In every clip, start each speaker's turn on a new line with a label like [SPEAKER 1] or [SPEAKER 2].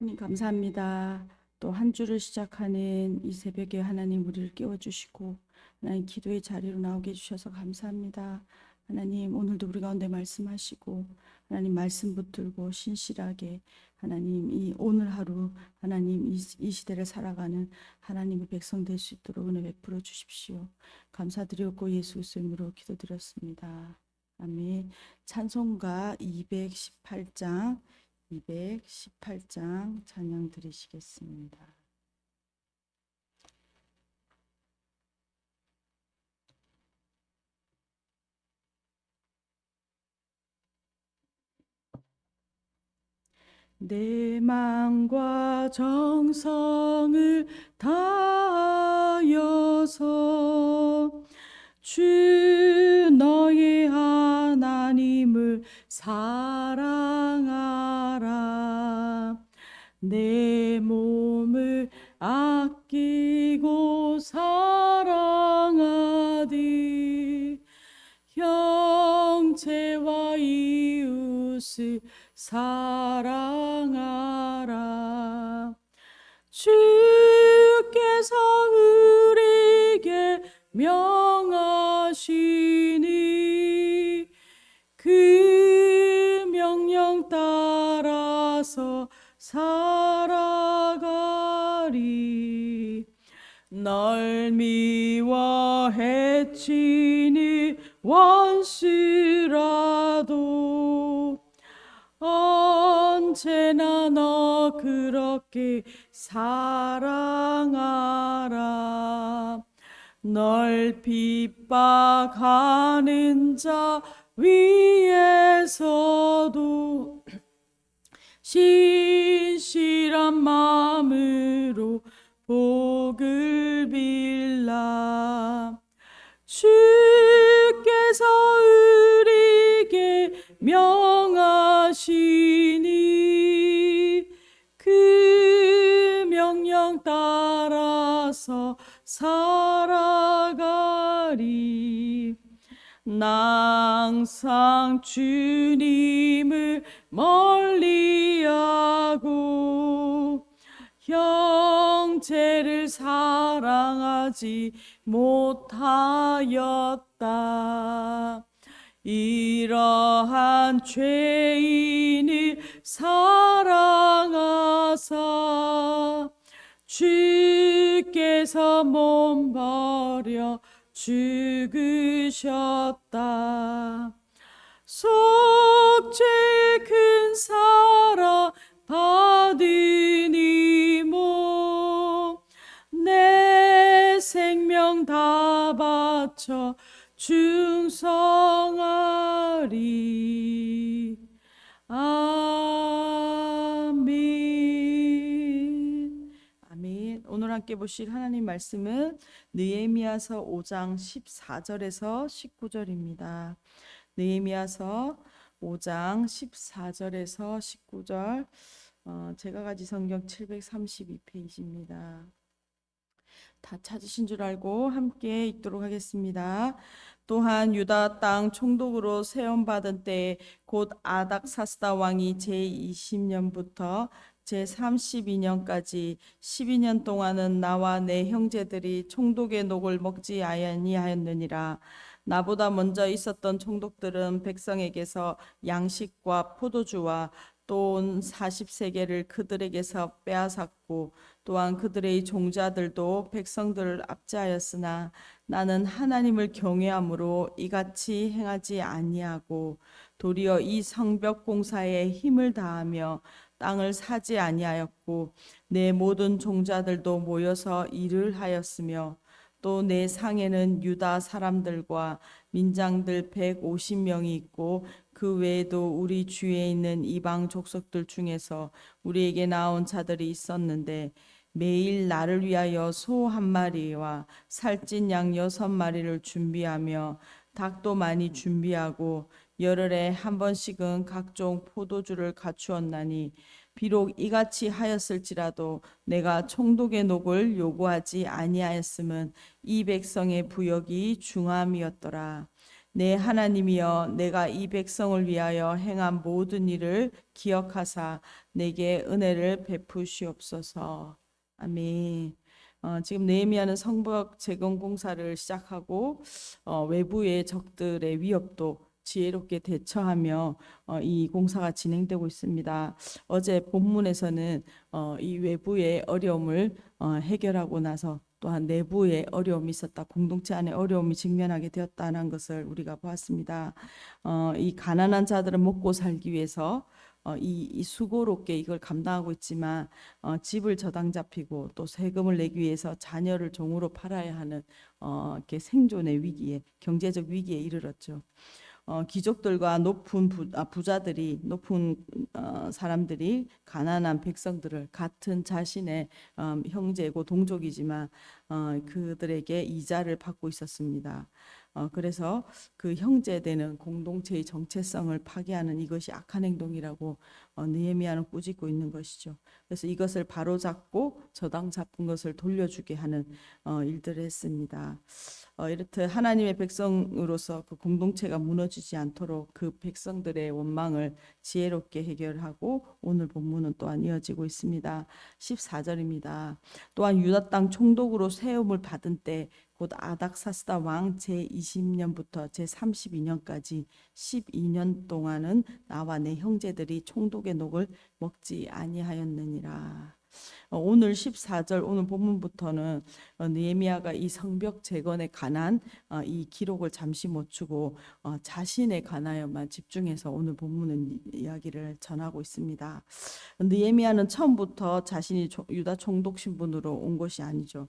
[SPEAKER 1] 하나님 감사합니다. 또 한 주를 시작하는 이 새벽에 하나님 우리를 깨워주시고 하나님 기도의 자리로 나오게 해주셔서 감사합니다. 하나님 오늘도 우리 가운데 말씀하시고 하나님 말씀 붙들고 신실하게 하나님 이 오늘 하루 하나님 이, 이 시대를 살아가는 하나님의 백성 될 수 있도록 은혜 베풀어 주십시오. 감사드렸고 예수 그리스도 이름으로 기도드렸습니다. 아멘. 찬송가 218장 218장 찬양 드리시겠습니다. 내 마음과 정성을 다하여서 주 너의 하나님을 사랑하라 내 몸을 아끼고 사랑하듯 형제와 이웃을 사랑하라. 주께서 우리에게 명 그렇게 사랑하라. 널 핍박하는 자 위에서도 신실한 마음으로 복을 빌라. 주께서 우리에게 명하시 따라서 살아가리 나 항상 주님을 멀리하고 형제를 사랑하지 못하였다. 이러한 죄인을 사랑하사 주께서 몸 버려 죽으셨다. 속죄 큰 사랑 받으니 뭐내 생명 다 바쳐 충성하리 함께 보실 하나님 말씀은 느헤미야서 5장 14절에서 19절입니다. 느헤미야서 5장 14절에서 19절 어, 제가 가진 성경 732페이지입니다. 다 찾으신 줄 알고 함께 읽도록 하겠습니다. 또한 유다 땅 총독으로 세움받은 때에 곧 아닥사스다 왕이 제20년부터 제 32년까지 12년 동안은 나와 내 형제들이 총독의 녹을 먹지 아니하였느니라. 나보다 먼저 있었던 총독들은 백성에게서 양식과 포도주와 돈 40세계를 그들에게서 빼앗았고 또한 그들의 종자들도 백성들을 압제하였으나 나는 하나님을 경외함으로 이같이 행하지 아니하고 도리어 이 성벽 공사에 힘을 다하며 땅을 사지 아니하였고 내 모든 종자들도 모여서 일을 하였으며 또 내 상에는 유다 사람들과 민장들 150명이 있고 그 외에도 우리 주위에 있는 이방 족속들 중에서 우리에게 나온 자들이 있었는데 매일 나를 위하여 소 한 마리와 살찐 양 여섯 마리를 준비하며 닭도 많이 준비하고 열흘에 한 번씩은 각종 포도주를 갖추었나니 비록 이같이 하였을지라도 내가 총독의 녹을 요구하지 아니하였음은 이 백성의 부역이 중함이었더라. 내 하나님이여 내가 이 백성을 위하여 행한 모든 일을 기억하사 내게 은혜를 베푸시옵소서. 아멘. 어, 지금 네헤미야는 성벽 재건 공사를 시작하고 어, 외부의 적들의 위협도 지혜롭게 대처하며 어, 이 공사가 진행되고 있습니다. 어제 본문에서는 어, 이 외부의 어려움을 어, 해결하고 나서 또한 내부의 어려움이 있었다. 공동체 안에 어려움이 직면하게 되었다는 것을 우리가 보았습니다. 어, 이 가난한 자들은 먹고 살기 위해서 어, 이, 이 수고롭게 이걸 감당하고 있지만 어, 집을 저당 잡히고 또 세금을 내기 위해서 자녀를 종으로 팔아야 하는 어, 이렇게 생존의 위기에 경제적 위기에 이르렀죠. 어, 귀족들과 높은 부, 아, 부자들이 높은 어, 사람들이 가난한 백성들을 같은 자신의 음, 형제고 동족이지만 어, 그들에게 이자를 받고 있었습니다. 어, 그래서 그 형제되는 공동체의 정체성을 파괴하는 이것이 악한 행동이라고 어, 느헤미야는 꾸짖고 있는 것이죠. 그래서 이것을 바로잡고 저당 잡은 것을 돌려주게 하는 어, 일들을 했습니다. 어, 이렇듯 하나님의 백성으로서 그 공동체가 무너지지 않도록 그 백성들의 원망을 지혜롭게 해결하고 오늘 본문은 또한 이어지고 있습니다. 14절입니다. 또한 유다 땅 총독으로 세움을 받은 때 곧 아닥사스다 왕 제20년부터 제32년까지 12년 동안은 나와 내 형제들이 총독의 녹을 먹지 아니하였느니라. 어, 오늘 14절 오늘 본문부터는 어, 느헤미야가 이 성벽 재건에 관한 어, 이 기록을 잠시 멈추고 어, 자신에 관하여만 집중해서 오늘 본문은 이야기를 전하고 있습니다. 느헤미야는 처음부터 자신이 조- 유다 총독 신분으로 온 것이 아니죠.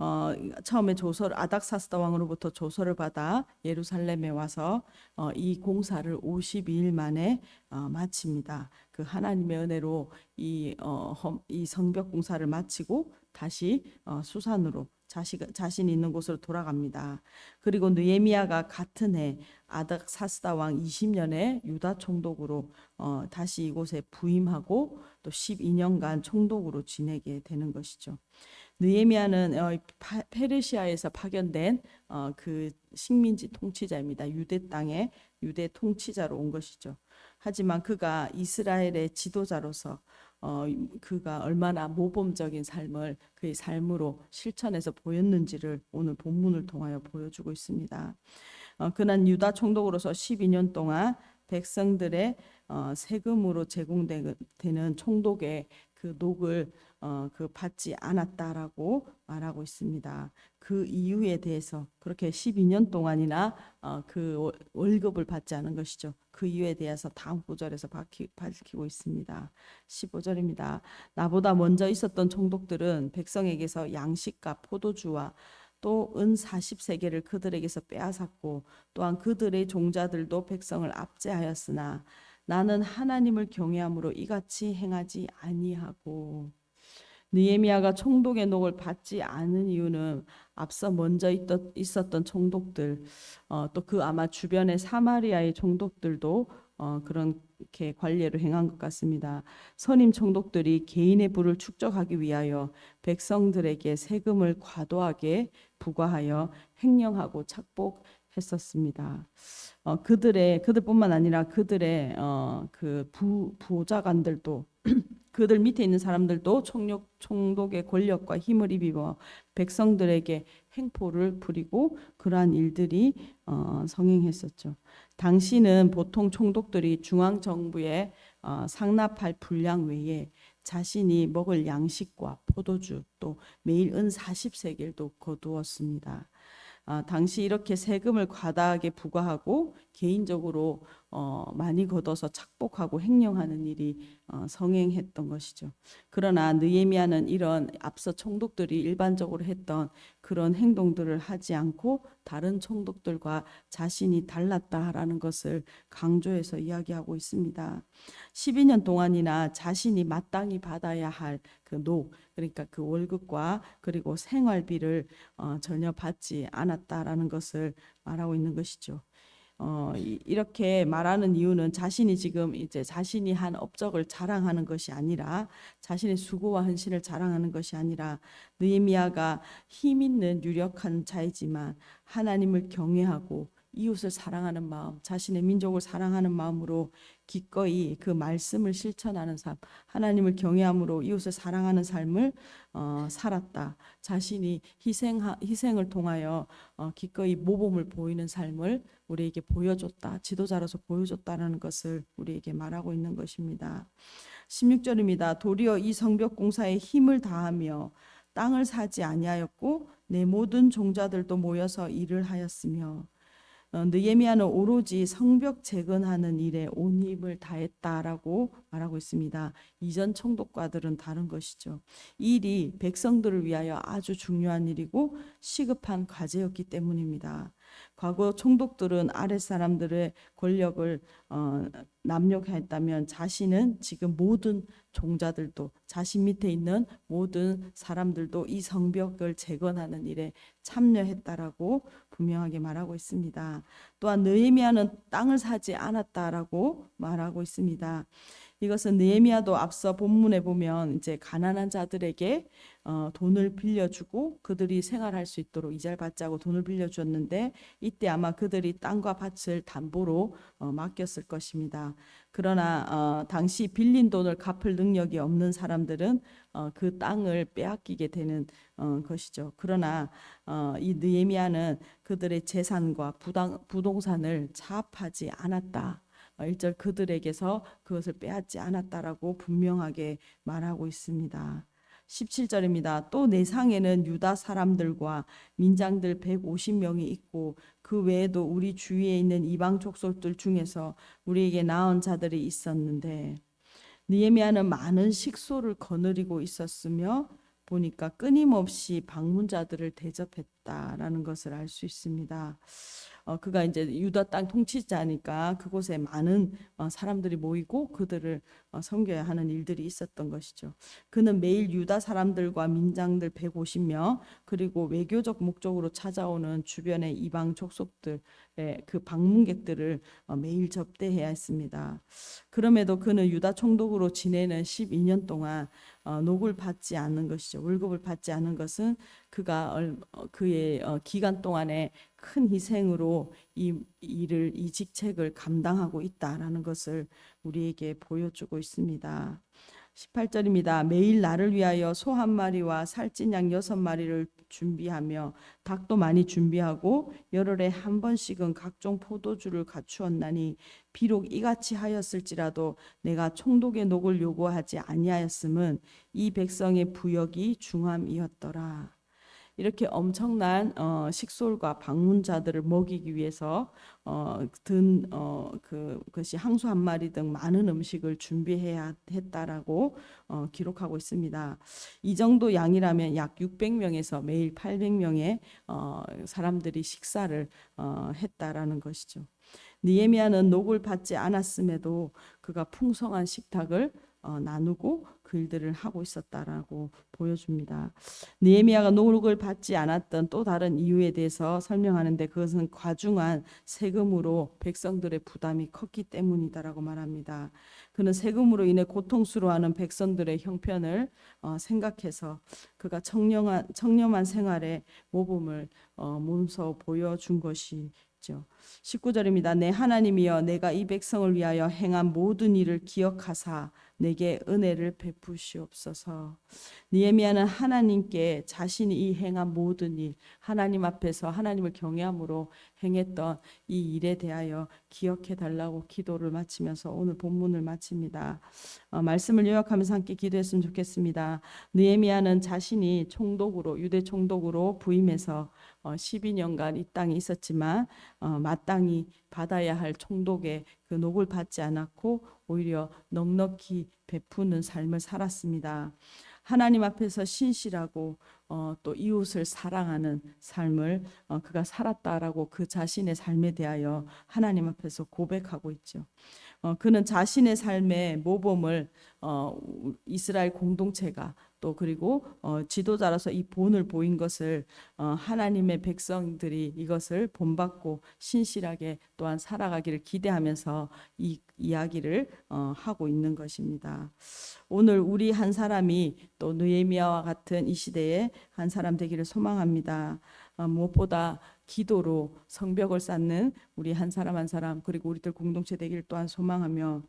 [SPEAKER 1] 어, 처음에 조서를 아닥사스다 왕으로부터 조서를 받아 예루살렘에 와서 어, 이 공사를 52일 만에 어, 마칩니다. 그 하나님의 은혜로 이, 어, 험- 이 성벽 공사를 마치고 다시 어, 수산으로 자시, 자신이 있는 곳으로 돌아갑니다. 그리고 느헤미야가 같은 해 아닥사스다 왕 20년에 유다 총독으로 어, 다시 이곳에 부임하고 또 12년간 총독으로 지내게 되는 것이죠. 느헤미야는 어, 파- 페르시아에서 파견된 어, 그 식민지 통치자입니다. 유대 땅에 유대 통치자로 온 것이죠. 하지만 그가 이스라엘의 지도자로서 어, 그가 얼마나 모범적인 삶을 그의 삶으로 실천해서 보였는지를 오늘 본문을 통하여 보여주고 있습니다. 어, 그는 유다 총독으로서 12년 동안 백성들의 어, 세금으로 제공되는 총독의 그 녹을 어, 그 받지 않았다라고 말하고 있습니다. 그 이유에 대해서 그렇게 12년 동안이나 어, 그 월- 월급을 받지 않은 것이죠. 그 이유에 대해서 다음 구절에서 밝히, 밝히고 있습니다. 15절입니다. 나보다 먼저 있었던 총독들은 백성에게서 양식과 포도주와 또은 40세계를 그들에게서 빼앗았고 또한 그들의 종자들도 백성을 압제하였으나 나는 하나님을 경외함으로 이같이 행하지 아니하고 느헤미야가 총독의 녹을 받지 않은 이유는 앞서 먼저 있었던 총독들 어, 또 그 아마 주변의 사마리아의 총독들도 어, 그렇게 관례를 행한 것 같습니다. 선임 총독들이 개인의 부를 축적하기 위하여 백성들에게 세금을 과도하게 부과하여 횡령하고 착복 했었습니다. 어, 그들의 그들뿐만 아니라 그들의 어, 그 부, 부자관들도 그들 밑에 있는 사람들도 총력, 총독의 권력과 힘을 입어 백성들에게 횡포를 부리고 그러한 일들이 어, 성행했었죠. 당시는 보통 총독들이 중앙 정부에 어, 상납할 분량 외에 자신이 먹을 양식과 포도주 또 매일 은 40세겔도 거두었습니다. 아, 당시 이렇게 세금을 과다하게 부과하고 개인적으로 어, 많이 걷어서 착복하고 횡령하는 일이 어, 성행했던 것이죠. 그러나 느헤미야는 이런 앞서 총독들이 일반적으로 했던 그런 행동들을 하지 않고 다른 총독들과 자신이 달랐다라는 것을 강조해서 이야기하고 있습니다. 12년 동안이나 자신이 마땅히 받아야 할그 녹, 그러니까 그 월급과 그리고 생활비를 어, 전혀 받지 않았다라는 것을 말하고 있는 것이죠. 어, 이- 이렇게 말하는 이유는 자신이 지금 이제 자신이 한 업적을 자랑하는 것이 아니라 자신의 수고와 헌신을 자랑하는 것이 아니라 느헤미야가 힘 있는 유력한 자이지만 하나님을 경외하고 이웃을 사랑하는 마음, 자신의 민족을 사랑하는 마음으로 기꺼이 그 말씀을 실천하는 삶, 하나님을 경외함으로 이웃을 사랑하는 삶을 어, 살았다. 자신이 희생 희생을 통하여 어, 기꺼이 모범을 보이는 삶을 우리에게 보여줬다. 지도자로서 보여줬다라는 것을 우리에게 말하고 있는 것입니다. 16절입니다. 도리어 이 성벽 공사에 힘을 다하며 땅을 사지 아니하였고 내 모든 종자들도 모여서 일을 하였으며 어, 느헤미야는 오로지 성벽 재건하는 일에 온 힘을 다했다라고 말하고 있습니다. 이전 총독과들은 다른 것이죠. 이 일이 백성들을 위하여 아주 중요한 일이고 시급한 과제였기 때문입니다. 과거 총독들은 아랫 사람들의 권력을 어, 남용했다면 자신은 지금 모든 종자들도 자신 밑에 있는 모든 사람들도 이 성벽을 재건하는 일에 참여했다라고 분명하게 말하고 있습니다. 또한 느헤미야는 땅을 사지 않았다라고 말하고 있습니다. 이것은 느헤미야도 앞서 본문에 보면 이제 가난한 자들에게 어, 돈을 빌려주고 그들이 생활할 수 있도록 이자를 받자고 돈을 빌려주었는데 이때 아마 그들이 땅과 밭을 담보로 어, 맡겼을 것입니다. 그러나 어, 당시 빌린 돈을 갚을 능력이 없는 사람들은 어, 그 땅을 빼앗기게 되는 어, 것이죠. 그러나 어, 이 느헤미야는 그들의 재산과 부당, 부동산을 차압하지 않았다. 어, 1절 그들에게서 그것을 빼앗지 않았다라고 분명하게 말하고 있습니다. 17절입니다. 또 내 상에는 유다 사람들과 민장들 150명이 있고 그 외에도 우리 주위에 있는 이방 족속들 중에서 우리에게 나은 자들이 있었는데 느헤미야는 많은 식소를 거느리고 있었으며 보니까 끊임없이 방문자들을 대접했다라는 것을 알 수 있습니다. 어, 그가 이제 유다 땅 통치자니까 그곳에 많은 어, 사람들이 모이고 그들을 어, 섬겨야 하는 일들이 있었던 것이죠. 그는 매일 유다 사람들과 민장들 150명 그리고 외교적 목적으로 찾아오는 주변의 이방 족속들의 그 방문객들을 어, 매일 접대해야 했습니다. 그럼에도 그는 유다 총독으로 지내는 12년 동안 어, 녹을 받지 않는 것이죠. 월급을 받지 않는 것은 그가 얼- 어, 그의 어, 기간 동안에 큰 희생으로 이 일을 이 직책을 감당하고 있다라는 것을 우리에게 보여주고 있습니다. 18절입니다. 매일 나를 위하여 소 한 마리와 살찐 양 여섯 마리를 준비하며 닭도 많이 준비하고 열흘에 한 번씩은 각종 포도주를 갖추었나니 비록 이같이 하였을지라도 내가 총독의 녹을 요구하지 아니하였음은 이 백성의 부역이 중함이었더라. 이렇게 엄청난 어, 식솔과 방문자들을 먹이기 위해서 어, 든 어, 그 것이 항소 한 마리 등 많은 음식을 준비해야 했다라고 어, 기록하고 있습니다. 이 정도 양이라면 약 600명에서 매일 800명의 어, 사람들이 식사를 어, 했다라는 것이죠. 니에미아는 녹을 받지 않았음에도 그가 풍성한 식탁을 어, 나누고 그 일들을 하고 있었다라고 보여줍니다. 느헤미야가 녹을 받지 않았던 또 다른 이유에 대해서 설명하는데 그것은 과중한 세금으로 백성들의 부담이 컸기 때문이다라고 말합니다. 그는 세금으로 인해 고통스러워하는 백성들의 형편을 어, 생각해서 그가 청렴한 청렴한 생활의 모범을 어, 몸소 보여준 것이 죠 19절입니다. 내 하나님이여 내가 이 백성을 위하여 행한 모든 일을 기억하사 내게 은혜를 베푸시옵소서. 니에미아는 하나님께 자신이 이 행한 모든 일, 하나님 앞에서 하나님을 경외함으로 행했던 이 일에 대하여 기억해 달라고 기도를 마치면서 오늘 본문을 마칩니다. 어, 말씀을 요약하면서 함께 기도했으면 좋겠습니다. 느헤미야는 자신이 총독으로 유대 총독으로 부임해서 어, 12년간 이 땅에 있었지만 어, 마땅히 받아야 할 총독의 그 녹을 받지 않았고 오히려 넉넉히 베푸는 삶을 살았습니다. 하나님 앞에서 신실하고 어, 또 이웃을 사랑하는 삶을 어, 그가 살았다라고 그 자신의 삶에 대하여 하나님 앞에서 고백하고 있죠. 어, 그는 자신의 삶의 모범을 어, 이스라엘 공동체가 또 그리고 어, 지도자로서 이 본을 보인 것을 어, 하나님의 백성들이 이것을 본받고 신실하게 또한 살아가기를 기대하면서 이 이야기를 어, 하고 있는 것입니다. 오늘 우리 한 사람이 또 느헤미야와 같은 이 시대에 한 사람 되기를 소망합니다. 어, 무엇보다 기도로 성벽을 쌓는 우리 한 사람 한 사람 그리고 우리들 공동체 되기를 또한 소망하며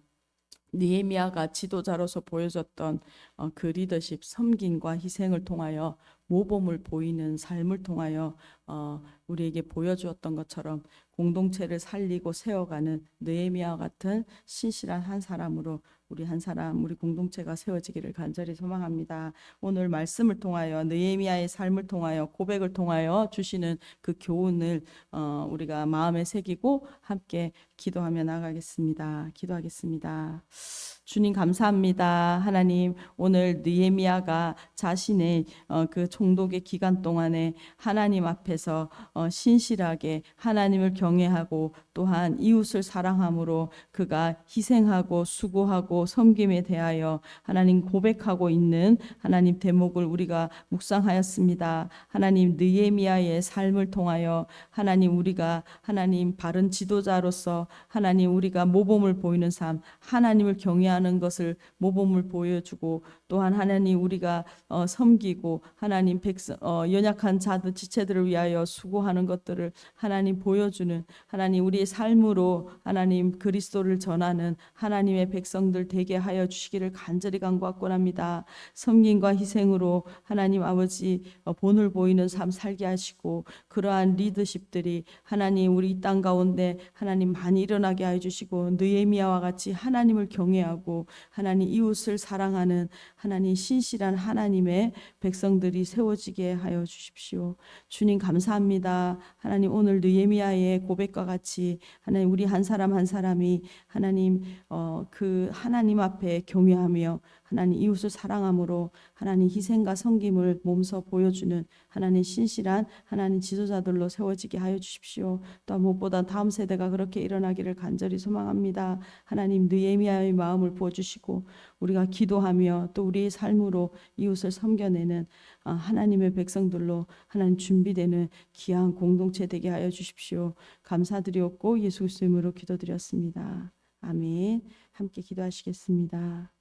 [SPEAKER 1] 니에미아가 지도자로서 보여줬던 어, 그 리더십, 섬김과 희생을 통하여 모범을 보이는 삶을 통하여 어, 우리에게 보여주었던 것처럼 공동체를 살리고 세워가는 느헤미야와 같은 신실한 한 사람으로 우리 한 사람, 우리 공동체가 세워지기를 간절히 소망합니다. 오늘 말씀을 통하여 느헤미야의 삶을 통하여 고백을 통하여 주시는 그 교훈을 어, 우리가 마음에 새기고 함께 기도하며 나가겠습니다. 기도하겠습니다. 주님 감사합니다. 하나님 오늘 느헤미야가 자신의 어, 그 총독의 기간 동안에 하나님 앞에서 어, 신실하게 하나님을 경외하고 또한 이웃을 사랑함으로 그가 희생하고 수고하고 섬김에 대하여 하나님 고백하고 있는 하나님 대목을 우리가 묵상하였습니다. 하나님 느헤미야의 삶을 통하여 하나님 우리가 하나님 바른 지도자로서 하나님 우리가 모범을 보이는 삶 하나님을 경외하는 것을 모범을 보여주고 또한 하나님 우리가 어, 섬기고 하나님 백성 어, 연약한 자들 지체들을 위하여 수고하는 것들을 하나님 보여주는 하나님 우리의 삶으로 하나님 그리스도를 전하는 하나님의 백성들 되게 하여 주시기를 간절히 간구하곤 합니다. 섬김과 희생으로 하나님 아버지 어, 본을 보이는 삶 살게 하시고 그러한 리더십들이 하나님 우리 이땅 가운데 하나님 많이 일어나게 해 주시고 느헤미야와 같이 하나님을 경외하고 하나님 이웃을 사랑하는 하나님 신실한 하나님의 백성들이 세워지게 하여 주십시오. 주님 감사합니다. 하나님 오늘 느헤미야의 고백과 같이 하나님 우리 한 사람 한 사람이 하나님 어, 그 하나님 앞에 경외하며 하나님 이웃을 사랑함으로 하나님 희생과 섬김을 몸소 보여주는 하나님 신실한 하나님 지도자들로 세워지게 하여 주십시오. 또 무엇보다 다음 세대가 그렇게 일어나기를 간절히 소망합니다. 하나님 느헤미야의 마음을 부어주시고 우리가 기도하며 또 우리의 삶으로 이웃을 섬겨내는 아, 하나님의 백성들로 하나님 준비되는 귀한 공동체 되게 하여 주십시오. 감사드리옵고 예수 그리스도 이름으로 기도드렸습니다. 아멘. 함께 기도하시겠습니다.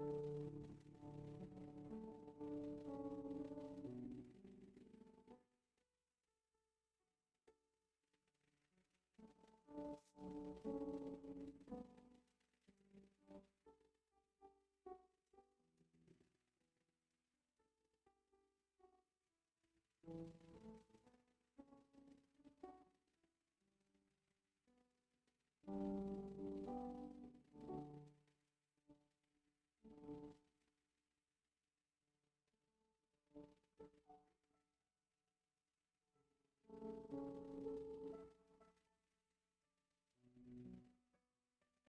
[SPEAKER 1] Thank you.